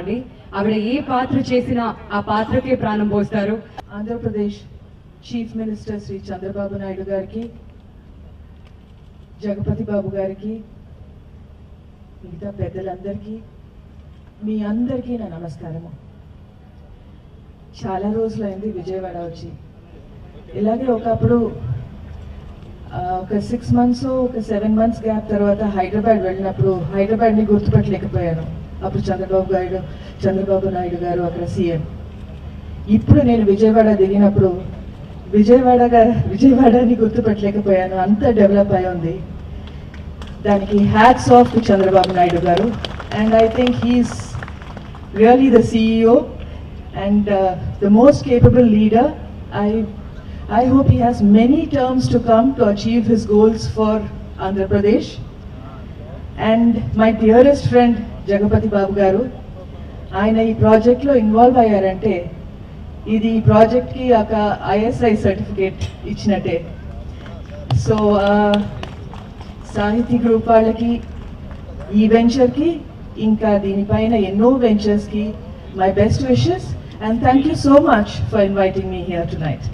అండి ఆవిడ ఏ పాత్ర చేసినా ఆ పాత్రకే ప్రాణం పోస్తారు. ఆంధ్రప్రదేశ్ చీఫ్ మినిస్టర్ శ్రీ చంద్రబాబు నాయుడు గారికి జగపతి బాబు గారికి మిగతా పెద్దలందరికీ మీ అందరికీ నా నమస్కారము. చాలా రోజులైంది విజయవాడ వచ్చి. ఇలాగే ఒకప్పుడు ఒక సిక్స్ మంత్స్ ఒక సెవెన్ మంత్స్ గ్యాప్ తర్వాత హైదరాబాద్ వెళ్ళినప్పుడు హైదరాబాద్ని గుర్తుపట్టలేకపోయాను. అప్పుడు చంద్రబాబు గారు చంద్రబాబు నాయుడు గారు అక్కడ సీఎం. ఇప్పుడు నేను విజయవాడ దిగినప్పుడు విజయవాడగా విజయవాడని గుర్తుపెట్టలేకపోయాను. అంత డెవలప్ అయి ఉంది. దానికి hats off to Chandrababu Naidu garu. And I think he's really the CEO and the most capable leader I I hope he has many terms to come to achieve his goals for Andhra Pradesh and my dearest friend Jagapathi Babu garu ఆయన ఈ ప్రాజెక్ట్లో involve అయ్యారంటే ఇది ఈ ప్రాజెక్ట్కి ఒక ISI certificate ఇచ్చినట్టే. So Sahithi group వాళ్ళకి ఈ వెంచర్కి ఇంకా దీనిపైన ఎన్నో వెంచర్స్కి my best wishes and thank you so much for inviting me here tonight